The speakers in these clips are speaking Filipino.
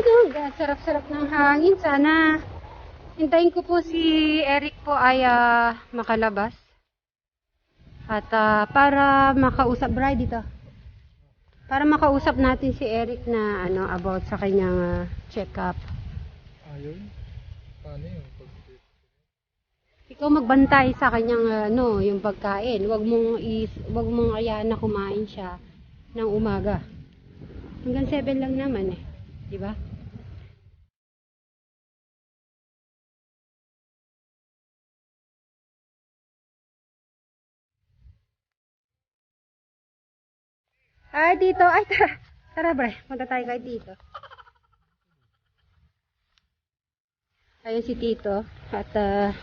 O, sarap-sarap ng hangin. Sana hintayin ko po si Eric po ay ah, makalabas. At ah, para makausap, Bri, dito. Para makausap natin si Eric na ano about sa kanyang ah, check-up. Ayun. Paano yun? Pag- Ikaw magbantay sa kanyang ah, ano, yung pagkain. Huwag mong is, wag mong ayahan na kumain siya ng umaga. Hanggang 7 lang naman eh. 'Di ba? Ay, dito. Ay, tara. Tara, bre. Punta tayo kay Tito. Ayun si Tito. At, ah,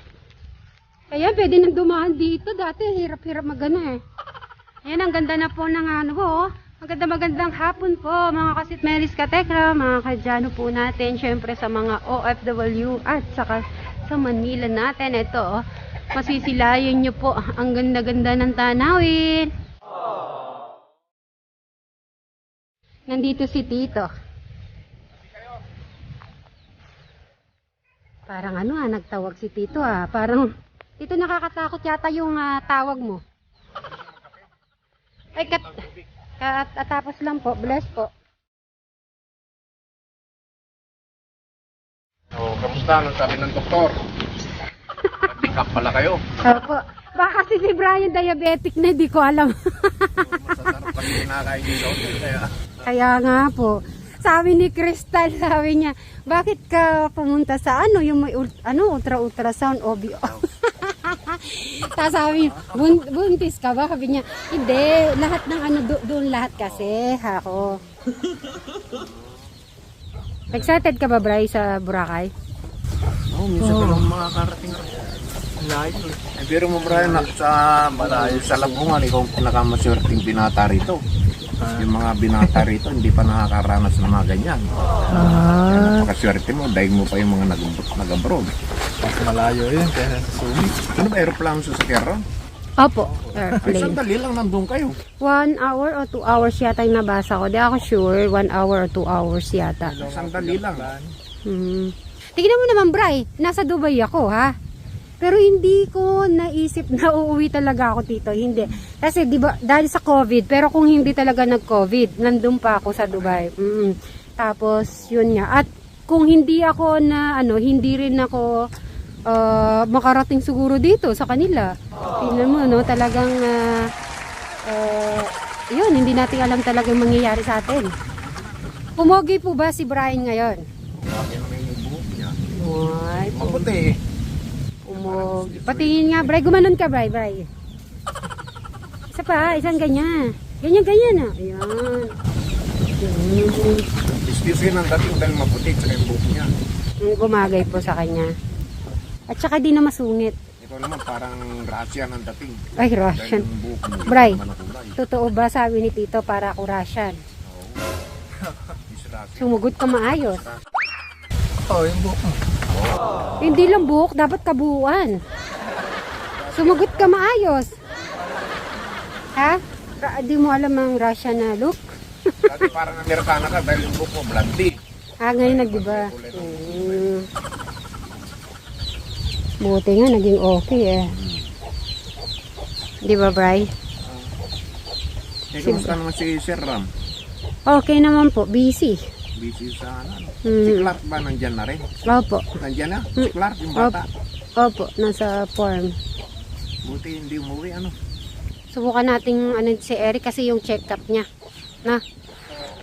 Ayan, pwede nang dumaan dito. Dati, hirap-hirap magana eh. Ayan, ang ganda na po ng ano ho. Maganda magandang hapon po, mga kasit Meris Katekra, mga kadyano po natin, syempre sa mga OFW at saka sa Manila natin. Ito, oh, masisilayan nyo po ang ganda-ganda ng tanawin. Nandito si Tito. Parang ano ah, nagtawag si Tito ah. Parang, Tito nakakatakot yata yung ah, tawag mo. Ay, kat, kat, at tapos lang po. Bless po. O, kamusta? Ano sabi ng doktor? Pick up pala kayo. Opo. Baka kasi si Brian diabetic na, di ko alam. Masasarap kasi kinakain dito. Kaya, Kaya nga po. Sabi ni Crystal, sabi niya, bakit ka pumunta sa ano, yung may ult- ano, ultra-ultrasound, OBO. Tapos sabi, "Bun- buntis ka ba? Sabi niya, hindi, lahat ng ano, do- doon lahat kasi, ako. Excited ka ba, Bray, sa Boracay? oh, minsan Oo. ka lang makakarating rin. Layo. Eh, pero mo Brian, na, sa malayo, sa Labungan, ikaw ang pinakamaswerteng binata rito. Yung mga binata rito, hindi pa nakakaranas ng mga ganyan. Ah. Napakaswerte mo, dahil mo pa yung mga nag- nag-abroad. Mas malayo yun. Kaya nasa sumi. Ano ba, aeroplano sa Sakera? Opo, Ay, airplane. sandali lang nandun kayo. One hour or two hours yata yung nabasa ko. Di ako sure, one hour or two hours yata. Sandali lang. Hmm. Tingnan mo naman, Bray. Nasa Dubai ako, ha? Pero hindi ko naisip na uuwi talaga ako dito. Hindi. Kasi, di ba, dahil sa COVID, pero kung hindi talaga nag-COVID, nandun pa ako sa Dubai. Mm. Tapos, yun nga. At kung hindi ako na, ano, hindi rin ako ah, makarating siguro dito sa kanila. Tingnan mo, no? Talagang, ah, ah, yun, hindi natin alam talaga yung mangyayari sa atin. Pumogi po ba si Brian ngayon? Ay, Mabuti eh. umog. Patingin nga, Bray. Gumanon ka, Bray, Bray. Isa pa, isang ganyan. Ganyan, ganyan ah. Ayan. Ayan. Excuse me ng dating dahil maputi sa yung buhok niya. Ang Gumagay po sa kanya. At saka di na masungit. Ikaw naman parang Russia ng dating. Ay, Russian. Bray. ang. Totoo ba sabi ni Tito para ako Russian? Russia. Sumugot ka maayos. Oh, yung buhok mo. Hindi lang buhok, dapat kabuuan. Sumugot ka maayos. Ha? Ra- Di mo alam ang Russian na look? Dati parang Amerikana ka dahil yung buhok mo blondie. Ah, ngayon nagdiba. Mm. Buti nga, naging okay eh. Di ba, Bray? Eh, kumusta naman si Sir Ram? Okay naman po, busy. Busy sa ano? Si Hmm. Clark ba nandyan na rin? Opo, Nandyan na? Si Clark, yung bata. opo, nasa farm. Buti hindi umuwi, ano? Subukan nating ano si Eric kasi yung check-up niya. Na.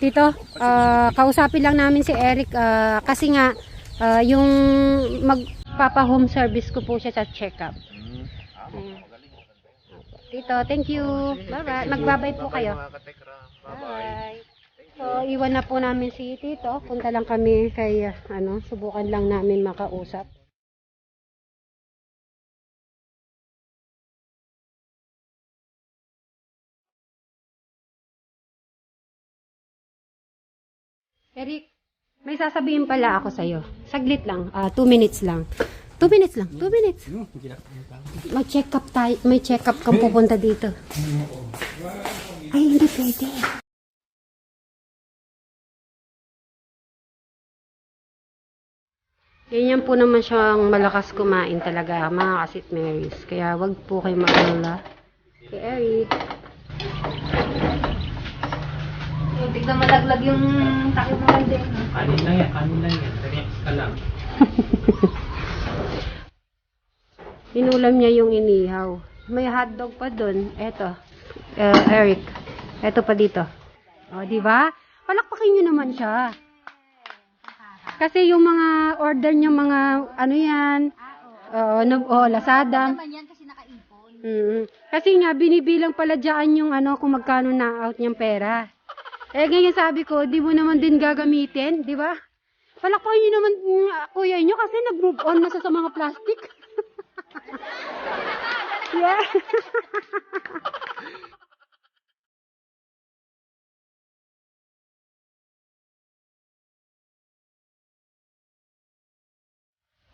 Dito, ah, kausapin lang namin si Eric ah, kasi nga ah, yung magpapa home service ko po siya sa check-up. Tito, thank you. Bye-bye. Magbabay po kayo. Bye-bye. Bye. So, iwan na po namin si Tito. Punta lang kami kay, ano, subukan lang namin makausap. Eric, may sasabihin pala ako sa'yo. Saglit lang. ah, two minutes lang. Two minutes lang. Two minutes. May check up tayo. May check up kang pupunta dito. Ay, hindi pwede. Ganyan po naman siyang malakas kumain talaga, mga kasit Marys. Kaya wag po kayo mag-alala. Kay Eric. Tignan malaglag yung takip mo din. Kanin lang yan, kanin lang yan. Relax ka lang. Inulam niya yung inihaw. May hotdog pa dun. Eto. Eh, Eric. Eto pa dito. O, di ba? Palakpakin niyo naman siya. Kasi yung mga order niya mga ano yan. Oo, nag oh, Lazada. Mm. Kasi nga binibilang pala diyan yung ano kung magkano na out niyang pera. Eh ganyan sabi ko, di mo naman din gagamitin, di ba? Palakpakin niyo naman mm, kuya niyo kasi nag-move on na siya sa mga plastic. yeah.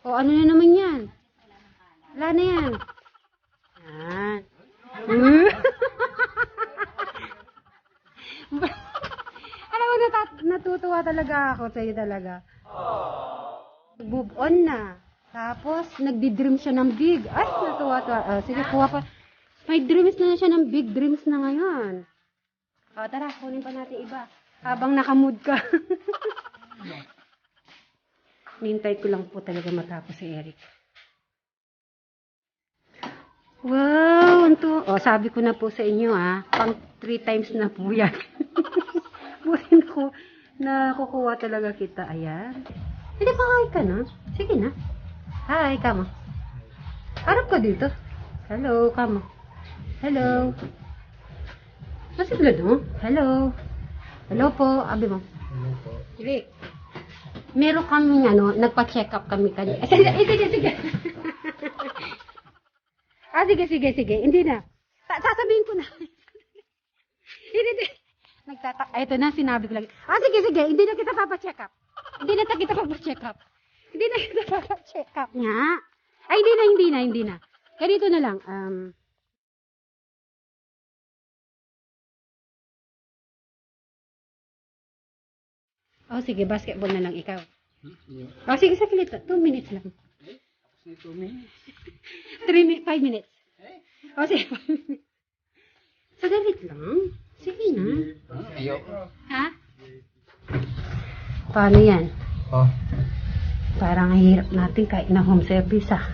o ano na naman yan? Wala na yan. Yan. Alam mo, nata- natutuwa talaga ako sa iyo talaga. Move on na. Tapos, nagdi-dream siya ng big. Ay, natuwa-tuwa. Ah, sige, kuha pa. May dreams na siya ng big dreams na ngayon. O, tara, kunin pa natin iba. Habang nakamood ka. Nintay ko lang po talaga matapos si Eric. Wow, anto. O, sabi ko na po sa inyo ah, pang three times na po yan. Butin ko na kukuha talaga kita. Ayan. Hindi pa hi ka na. Sige na. Hi, kamo. Harap ka dito. Hello, kamo. Hello. Masigla no? Hello. Hello po. Abi mo. Ano po? Rick. Meron kami ano, nagpa-check up kami kanina. Sige, sige, sige. ah, sige, sige, sige. Hindi na. Sa- sasabihin ko na. hindi, hindi. Nagtata... Ito na, sinabi ko lang. Ah, sige, sige. Hindi na kita papa-check up. Hindi na kita papa-check up. Hindi na kita papa-check up nga. Ay, hindi na, hindi na, hindi na. Ganito na lang. Um, Oh, sige, basketball na lang ikaw. Oh, sige, saglit. Two minutes lang. Three minutes, five minutes. Oh, sige, five minutes. Saglit lang. Sige na. Ayoko. Ha? Paano yan? Oh. Parang ang hirap natin kahit na home service ah.